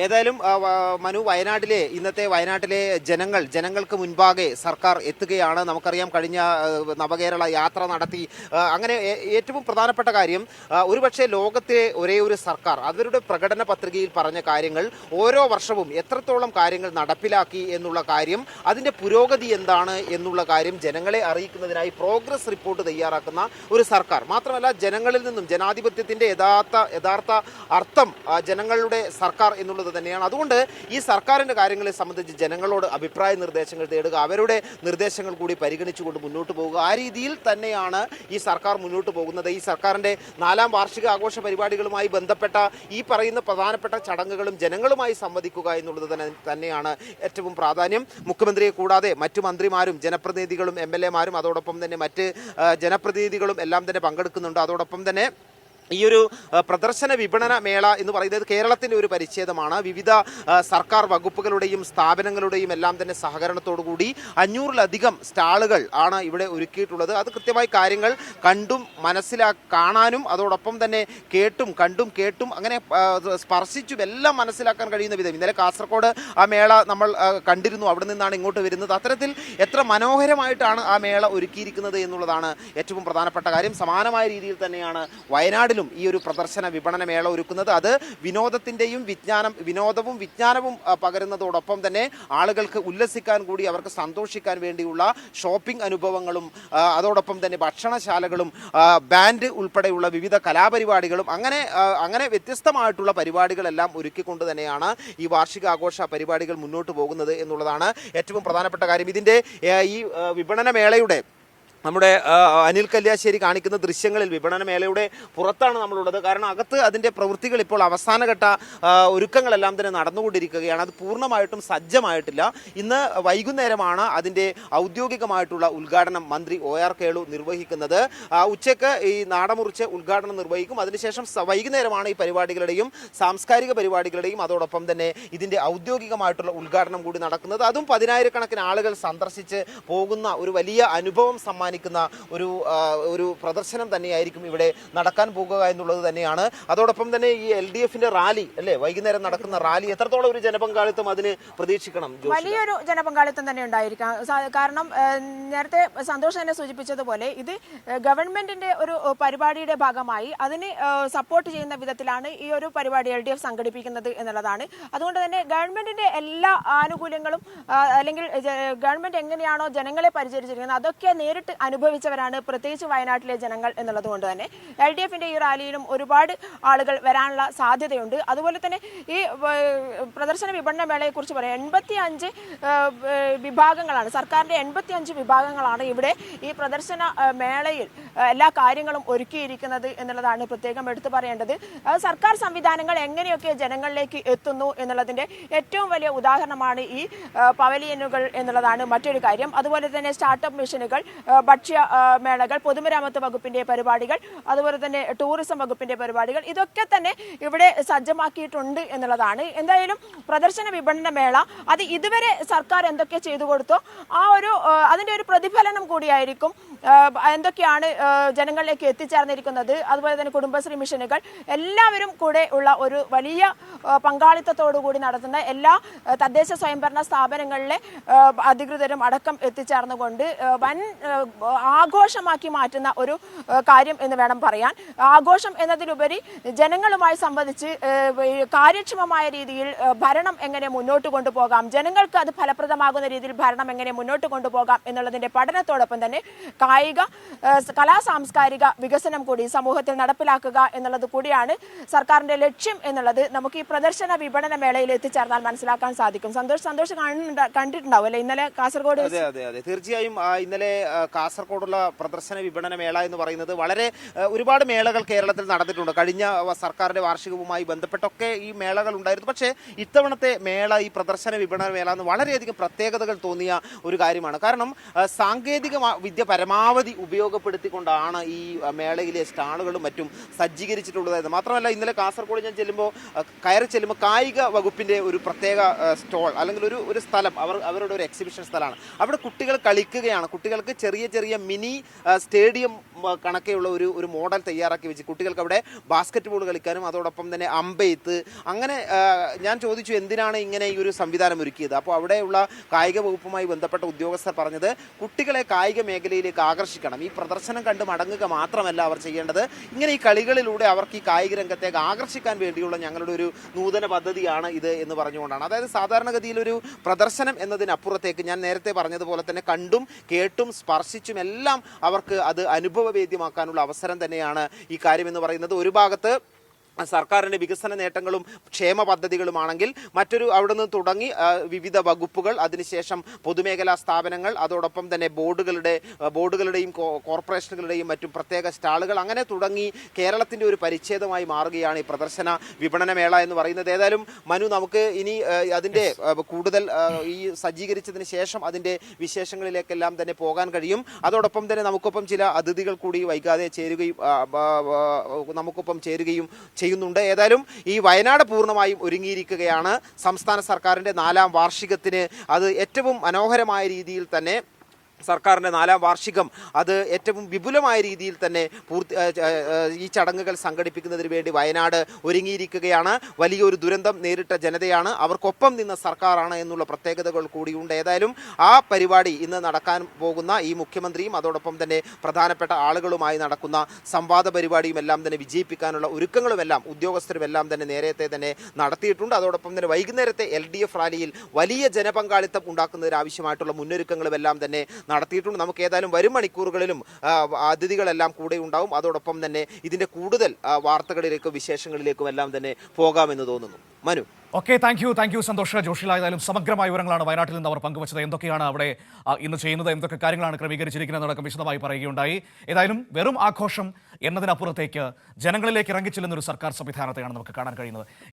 ഏതായാലും മനു വയനാട്ടിലെ ഇന്നത്തെ വയനാട്ടിലെ ജനങ്ങൾ ജനങ്ങൾക്ക് മുൻപാകെ സർക്കാർ എത്തുകയാണ്. നമുക്കറിയാം കഴിഞ്ഞ നവകേരള യാത്ര നടത്തി. അങ്ങനെ ഏറ്റവും പ്രധാനപ്പെട്ട കാര്യം ഒരുപക്ഷെ ലോകത്തിലെ ഒരേ ഒരു സർക്കാർ അവരുടെ പ്രകടന പത്രികയിൽ പറഞ്ഞ കാര്യങ്ങൾ ഓരോ വർഷവും എത്രത്തോളം കാര്യങ്ങൾ നടപ്പിലാക്കി എന്നുള്ള കാര്യം അതിന്റെ പുരോഗതി എന്താണ് എന്നുള്ള കാര്യം ജനങ്ങളെ അറിയിക്കുന്നതിനായി പ്രോഗ്രസ് റിപ്പോർട്ട് തയ്യാറാക്കുന്ന ഒരു സർക്കാർ. മാത്രമല്ല ജനങ്ങളിൽ നിന്നും ജനാധിപത്യത്തിന്റെ യഥാർത്ഥ യഥാർത്ഥ അർത്ഥം ജനങ്ങളുടെ സർക്കാർ എന്നുള്ളത് തന്നെയാണ്. അതുകൊണ്ട് ഈ സർക്കാരിന്റെ കാര്യങ്ങളെ സംബന്ധിച്ച് ജനങ്ങളോട് അഭിപ്രായ നിർദ്ദേശങ്ങൾ തേടുക അവരുടെ നിർദ്ദേശങ്ങൾ കൂടി പരിഗണിച്ചുകൊണ്ട് മുന്നോട്ട് പോകുക. ആ രീതിയിൽ തന്നെയാണ് ഈ സർക്കാർ മുന്നോട്ട് പോകുന്നത്. ഈ സർക്കാരിന്റെ നാലാം വാർഷിക ആഘോഷ പരിപാടികളുമായി ബന്ധപ്പെട്ട ഈ പറയുന്ന പ്രധാനപ്പെട്ട ചടങ്ങുകളും ജനങ്ങളുമായി സംവദിക്കുക എന്നുള്ളത് തന്നെ തന്നെയാണ് ഏറ്റവും പ്രാധാന്യം. മുഖ്യമന്ത്രിയെ കൂടാതെ മറ്റു മന്ത്രിമാരും ജനപ്രതിനിധികളും എം അതോടൊപ്പം തന്നെ മറ്റ് ജനപ്രതിനിധികളും എല്ലാം തന്നെ പങ്കെടുക്കുന്നുണ്ട്. അതോടൊപ്പം തന്നെ ഈ ഒരു പ്രദർശന വിപണന മേള എന്ന് പറയുന്നത് കേരളത്തിന്റെ ഒരു പരിച്ഛേദമാണ്. വിവിധ സർക്കാർ വകുപ്പുകളുടെയും സ്ഥാപനങ്ങളുടെയും എല്ലാം തന്നെ സഹകരണത്തോടുകൂടി അഞ്ഞൂറിലധികം സ്റ്റാളുകൾ ആണ് ഇവിടെ ഒരുക്കിയിട്ടുള്ളത്. അത് കൃത്യമായി കാര്യങ്ങൾ കണ്ടും മനസ്സിലാ കാണാനും അതോടൊപ്പം തന്നെ കേട്ടും കണ്ടും കേട്ടും അങ്ങനെ സ്പർശിച്ചും എല്ലാം മനസ്സിലാക്കാൻ കഴിയുന്ന വിധം. ഇന്നലെ കാസർഗോഡ് ആ മേള നമ്മൾ കണ്ടിരുന്നു. അവിടെ നിന്നാണ് ഇങ്ങോട്ട് വരുന്നത്. അത്തരത്തിൽ എത്ര മനോഹരമായിട്ടാണ് ആ മേള ഒരുക്കിയിരിക്കുന്നത് എന്നുള്ളതാണ് ഏറ്റവും പ്രധാനപ്പെട്ട കാര്യം. സമാനമായ രീതിയിൽ തന്നെയാണ് വയനാടിലും ഈ ഒരു പ്രദർശന വിപണന മേള ഒരുക്കുന്നത്. അത് വിനോദത്തിന്റെയും വിജ്ഞാനം വിനോദവും വിജ്ഞാനവും പകരുന്നതോടൊപ്പം തന്നെ ആളുകൾക്ക് ഉല്ലസിക്കാൻ കൂടി അവർക്ക് സന്തോഷിക്കാൻ വേണ്ടിയുള്ള ഷോപ്പിംഗ് അനുഭവങ്ങളും അതോടൊപ്പം തന്നെ ഭക്ഷണശാലകളും ബാൻഡ് ഉൾപ്പെടെയുള്ള വിവിധ കലാപരിപാടികളും അങ്ങനെ അങ്ങനെ വ്യത്യസ്തമായിട്ടുള്ള പരിപാടികളെല്ലാം ഒരുക്കിക്കൊണ്ട് തന്നെയാണ് ഈ വാർഷികാഘോഷ പരിപാടികൾ മുന്നോട്ട് പോകുന്നത് എന്നുള്ളതാണ് ഏറ്റവും പ്രധാനപ്പെട്ട കാര്യം. ഇതിന്റെ ഈ വിപണന മേളയുടെ നമ്മുടെ അനിൽ കല്യാശ്ശേരി കാണിക്കുന്ന ദൃശ്യങ്ങളിൽ വിപണന മേളയുടെ പുറത്താണ് നമ്മളുള്ളത്. കാരണം അകത്ത് അതിന്റെ പ്രവൃത്തികൾ ഇപ്പോൾ അവസാനഘട്ട ഒരുക്കങ്ങളെല്ലാം തന്നെ നടന്നുകൊണ്ടിരിക്കുകയാണ്. അത് പൂർണമായിട്ടും സജ്ജമായിട്ടില്ല. ഇന്ന് വൈകുന്നേരമാണ് അതിന്റെ ഔദ്യോഗികമായിട്ടുള്ള ഉദ്ഘാടനം മന്ത്രി ഒ ആർ കേളു നിർവഹിക്കുന്നത്. ഉച്ചയ്ക്ക് ഈ നാടമുറിച്ച് ഉദ്ഘാടനം നിർവഹിക്കും. അതിനുശേഷം വൈകുന്നേരമാണ് ഈ പരിപാടികളുടെയും സാംസ്കാരിക പരിപാടികളുടെയും അതോടൊപ്പം തന്നെ ഇതിന്റെ ഔദ്യോഗികമായിട്ടുള്ള ഉദ്ഘാടനം കൂടി നടക്കുന്നത്. അതും പതിനായിരക്കണക്കിന് ആളുകൾ സന്ദർശിച്ച് പോകുന്ന ഒരു വലിയ അനുഭവം സമ്മാനിക്കുന്ന ഒരു ഒരു പ്രദർശനം തന്നെയായിരിക്കും ഇവിടെ നടക്കാൻ പോകുക എന്നുള്ളത് തന്നെയാണ്. അതോടൊപ്പം തന്നെ ഈ എൽ ഡി എഫിന്റെ റാലി അല്ലേ? വൈകുന്നേരം നടക്കുന്ന റാലി എത്രത്തോളം ഒരു ജനപങ്കാളിത്തം അതിന് പ്രതീക്ഷിക്കണം വലിയൊരു ജനപങ്കാളിത്തം തന്നെ ഉണ്ടായിരിക്കാം. കാരണം നേരത്തെ സന്തോഷ് തന്നെ സൂചിപ്പിച്ചതുപോലെ ഇത് ഗവൺമെന്റിന്റെ ഒരു പരിപാടിയുടെ ഭാഗമായി അതിന് സപ്പോർട്ട് ചെയ്യുന്ന വിധത്തിലാണ് ഈ ഒരു പരിപാടി എൽ ഡി എഫ് സംഘടിപ്പിക്കുന്നത് എന്നുള്ളതാണ്. അതുകൊണ്ട് തന്നെ ഗവൺമെന്റിന്റെ എല്ലാ ആനുകൂല്യങ്ങളും അല്ലെങ്കിൽ ഗവൺമെന്റ് എങ്ങനെയാണോ ജനങ്ങളെ പരിചരിച്ചിരിക്കുന്നത് അതൊക്കെ നേരിട്ട് അനുഭവിച്ചവരാണ് പ്രത്യേകിച്ച് വയനാട്ടിലെ ജനങ്ങൾ എന്നുള്ളത് കൊണ്ട് തന്നെ. എൽ ഡി എഫിന്റെ ഈ റാലിയിലും ഒരുപാട് ആളുകൾ വരാനുള്ള സാധ്യതയുണ്ട്. അതുപോലെ തന്നെ ഈ പ്രദർശന വിപണന മേളയെ കുറിച്ച് പറയാം എൺപത്തി അഞ്ച് വിഭാഗങ്ങളാണ് സർക്കാരിന്റെ എൺപത്തി അഞ്ച് വിഭാഗങ്ങളാണ് ഇവിടെ ഈ പ്രദർശന മേളയിൽ എല്ലാ കാര്യങ്ങളും ഒരുക്കിയിരിക്കുന്നത് എന്നുള്ളതാണ് പ്രത്യേകം എടുത്തു പറയേണ്ടത്. സർക്കാർ സംവിധാനങ്ങൾ എങ്ങനെയൊക്കെ ജനങ്ങളിലേക്ക് എത്തുന്നു എന്നുള്ളതിന്റെ ഏറ്റവും വലിയ ഉദാഹരണമാണ് ഈ പവലിയനുകൾ എന്നുള്ളതാണ് മറ്റൊരു കാര്യം. അതുപോലെ തന്നെ സ്റ്റാർട്ടപ്പ് മിഷനുകൾ ഏഹ്, ഭക്ഷ്യ മേളകൾ പൊതുമരാമത്ത് വകുപ്പിന്റെ പരിപാടികൾ അതുപോലെ തന്നെ ടൂറിസം വകുപ്പിന്റെ പരിപാടികൾ ഇതൊക്കെ തന്നെ ഇവിടെ സജ്ജമാക്കിയിട്ടുണ്ട് എന്നുള്ളതാണ്. എന്തായാലും പ്രദർശന വിപണന മേള അത് ഇതുവരെ സർക്കാർ എന്തൊക്കെ ചെയ്തു കൊടുത്തോ ആ ഒരു അതിന്റെ ഒരു പ്രതിഫലനം കൂടിയായിരിക്കും എന്തൊക്കെയാണ് ജനങ്ങളിലേക്ക് എത്തിച്ചേർന്നിരിക്കുന്നത് അതുപോലെ തന്നെ കുടുംബശ്രീ മിഷനുകൾ എല്ലാവരും കൂടെ ഉള്ള ഒരു വലിയ ഏഹ്, പങ്കാളിത്തത്തോടു കൂടി നടത്തുന്ന എല്ലാ തദ്ദേശ സ്വയംഭരണ സ്ഥാപനങ്ങളിലെ അധികൃതരും അടക്കം എത്തിച്ചേർന്നുകൊണ്ട് വൻ ആഘോഷമാക്കി മാറ്റുന്ന ഒരു കാര്യം എന്ന് വേണം പറയാൻ. ആഘോഷം എന്നതിലുപരി ജനങ്ങളുമായി സംബന്ധിച്ച് കാര്യക്ഷമമായ രീതിയിൽ ഭരണം എങ്ങനെ മുന്നോട്ട് കൊണ്ടുപോകാം ജനങ്ങൾക്ക് അത് ഫലപ്രദമാകുന്ന രീതിയിൽ ഭരണം എങ്ങനെ മുന്നോട്ട് കൊണ്ടുപോകാം എന്നുള്ളതിന്റെ പഠനത്തോടൊപ്പം തന്നെ കായിക കലാ സാംസ്കാരിക വികസനം കൂടി സമൂഹത്തിൽ നടപ്പിലാക്കുക എന്നുള്ളത് കൂടിയാണ് സർക്കാരിന്റെ ലക്ഷ്യം എന്നുള്ളത് നമുക്ക് ഈ പ്രദർശന വിപണന മേളയിൽ എത്തിച്ചേർന്നാൽ മനസ്സിലാക്കാൻ സാധിക്കും. സന്തോഷ് സന്തോഷ് കണ്ടിട്ടുണ്ടാവും അല്ലെ? ഇന്നലെ കാസർഗോഡ് അതെ അതെ അതെ. തീർച്ചയായും ഇന്നലെ കാസർഗോഡുള്ള പ്രദർശന വിപണന മേള എന്ന് പറയുന്നത് വളരെ ഒരുപാട് മേളകൾ കേരളത്തിൽ നടന്നിട്ടുണ്ട്. കഴിഞ്ഞ സർക്കാരിന്റെ വാർഷികവുമായി ബന്ധപ്പെട്ടൊക്കെ ഈ മേളകൾ ഉണ്ടായിരുന്നു. പക്ഷേ ഇത്തവണത്തെ മേള ഈ പ്രദർശന വിപണന മേള എന്ന് വളരെയധികം പ്രത്യേകതകൾ തോന്നിയ ഒരു കാര്യമാണ്. കാരണം സാങ്കേതിക വിദ്യ പരമാവധി ഉപയോഗപ്പെടുത്തിക്കൊണ്ടാണ് ഈ മേളയിലെ സ്റ്റാളുകളും മറ്റും സജ്ജീകരിച്ചിട്ടുള്ളത് മാത്രമല്ല ഇന്നലെ കാസർഗോഡ് ഞാൻ ചെല്ലുമ്പോൾ ആ, കയറി ചെല്ലുമ്പോൾ കായിക വകുപ്പിന്റെ ഒരു പ്രത്യേക സ്റ്റോൾ അല്ലെങ്കിൽ ഒരു ഒരു സ്ഥലം അവർ അവരുടെ ഒരു എക്സിബിഷൻ സ്ഥലമാണ്. അവിടെ കുട്ടികൾ കളിക്കുകയാണ്. കുട്ടികൾക്ക് ചെറിയ ചെറിയ മിനി സ്റ്റേഡിയം കണക്കെയുള്ള ഒരു ഒരു മോഡൽ തയ്യാറാക്കി വെച്ച് കുട്ടികൾക്ക് അവിടെ ബാസ്ക്കറ്റ് ബോൾ കളിക്കാനും അതോടൊപ്പം തന്നെ അമ്പെയ്ത്ത്. അങ്ങനെ ഞാൻ ചോദിച്ചു എന്തിനാണ് ഇങ്ങനെ ഈ ഒരു സംവിധാനം ഒരുക്കിയത്? അപ്പോൾ അവിടെയുള്ള കായിക വകുപ്പുമായി ബന്ധപ്പെട്ട ഉദ്യോഗസ്ഥർ പറഞ്ഞത് കുട്ടികളെ കായിക മേഖലയിലേക്ക് ആകർഷിക്കണം. ഈ പ്രദർശനം കണ്ട് മടങ്ങുക മാത്രമല്ല അവർ ചെയ്യേണ്ടത്. ഇങ്ങനെ ഈ കളികളിലൂടെ അവർക്ക് ഈ കായിക രംഗത്തേക്ക് ആകർഷിക്കാൻ വേണ്ടിയുള്ള ഞങ്ങളുടെ ഒരു നൂതന പദ്ധതിയാണ് ഇത് എന്ന് പറഞ്ഞുകൊണ്ടാണ്. അതായത് സാധാരണഗതിയിൽ ഒരു പ്രദർശനം എന്നതിനപ്പുറത്തേക്ക് ഞാൻ നേരത്തെ പറഞ്ഞതുപോലെ തന്നെ കണ്ടും കേട്ടും സ്പർശിച്ചും എല്ലാം അവർക്ക് അത് അനുഭവവേദ്യമാക്കാനുള്ള അവസരം തന്നെയാണ് ഈ കാര്യം എന്ന് പറയുന്നത്. ഒരു ഭാഗത്ത് സർക്കാരിന്റെ വികസന നേട്ടങ്ങളും ക്ഷേമ പദ്ധതികളുമാണെങ്കിൽ മറ്റൊരു അവിടെ നിന്ന് തുടങ്ങി വിവിധ വകുപ്പുകൾ അതിനുശേഷം പൊതുമേഖലാ സ്ഥാപനങ്ങൾ അതോടൊപ്പം തന്നെ ബോർഡുകളുടെ ബോർഡുകളുടെയും കോർപ്പറേഷനുകളുടെയും മറ്റും പ്രത്യേക സ്റ്റാളുകൾ അങ്ങനെ തുടങ്ങി കേരളത്തിന്റെ ഒരു പരിച്ഛേദമായി മാറുകയാണ് ഈ പ്രദർശന വിപണനമേള എന്ന് പറയുന്നത്. ഏതായാലും മനു നമുക്ക് ഇനി അതിന്റെ കൂടുതൽ ഈ സജ്ജീകരിച്ചതിന് ശേഷം അതിന്റെ വിശേഷങ്ങളിലേക്കെല്ലാം തന്നെ പോകാൻ കഴിയും. അതോടൊപ്പം തന്നെ നമുക്കൊപ്പം ചില അതിഥികൾ കൂടി വൈകാതെ ചേരുകയും നമുക്കൊപ്പം ചേരുകയും ചെയ്യുന്നുണ്ട്. ഏതായാലും ഈ വയനാട് പൂർണമായും ഒരുങ്ങിയിരിക്കുകയാണ്. സംസ്ഥാന സർക്കാരിന്റെ നാലാം വാർഷികത്തിന് അത് ഏറ്റവും മനോഹരമായ രീതിയിൽ തന്നെ സർക്കാരിന്റെ നാലാം വാർഷികം അത് ഏറ്റവും വിപുലമായ രീതിയിൽ തന്നെ പൂർത്തി ഈ ചടങ്ങുകൾ സംഘടിപ്പിക്കുന്നതിന് വേണ്ടി വയനാട് ഒരുങ്ങിയിരിക്കുകയാണ്. വലിയൊരു ദുരന്തം നേരിട്ട ജനതയാണ്. അവർക്കൊപ്പം നിന്ന സർക്കാരാണ് എന്നുള്ള പ്രത്യേകതകൾ കൂടിയുണ്ട്. ഏതായാലും ആ പരിപാടി ഇന്ന് നടക്കാൻ പോകുന്ന ഈ മുഖ്യമന്ത്രിയും അതോടൊപ്പം തന്നെ പ്രധാനപ്പെട്ട ആളുകളുമായി നടക്കുന്ന സംവാദ പരിപാടിയും എല്ലാം തന്നെ വിജയിപ്പിക്കാനുള്ള ഒരുക്കങ്ങളുമെല്ലാം ഉദ്യോഗസ്ഥരുമെല്ലാം തന്നെ നേരത്തെ തന്നെ നടത്തിയിട്ടുണ്ട്. അതോടൊപ്പം തന്നെ വൈകുന്നേരത്തെ എൽ ഡി എഫ് റാലിയിൽ വലിയ ജനപങ്കാളിത്തം ഉണ്ടാക്കുന്നതിനാവശ്യമായിട്ടുള്ള മുന്നൊരുക്കങ്ങളുമെല്ലാം മുന്നൊരുക്കങ്ങളും എല്ലാം തന്നെ നടത്തിയിട്ടുണ്ട്. നമുക്ക് ഏതായാലും വരും മണിക്കൂറുകളിലും അതിഥികളെല്ലാം കൂടെ ഉണ്ടാവും. അതോടൊപ്പം തന്നെ ഇതിന്റെ കൂടുതൽ വാർത്തകളിലേക്കും വിശേഷങ്ങളിലേക്കും എല്ലാം തന്നെ പോകാമെന്ന് തോന്നുന്നു. Manu. Okay thank you thank you സന്തോഷ. ജോഷിലായാലും സമഗ്രമായ വിവരങ്ങളാണ് വയനാട്ടിൽ നിന്ന് അവർ പങ്കുവച്ചത്. എന്തൊക്കെയാണ് അവിടെ ഇന്ന് ചെയ്യുന്നത്? എന്തൊക്കെ കാര്യങ്ങളാണ് ക്രമീകരിച്ചിരിക്കുന്നത് എന്നടക്കം വിശദമായി പറയുകയുണ്ടായി. ഏതായാലും വെറും ആഘോഷം എന്നതിനപ്പുറത്തേക്ക് ജനങ്ങളിലേക്ക് ഇറങ്ങിച്ചെല്ലുന്ന ഒരു സർക്കാർ സംവിധാനത്തെയാണ് നമുക്ക് കാണാൻ കഴിയുന്നത്.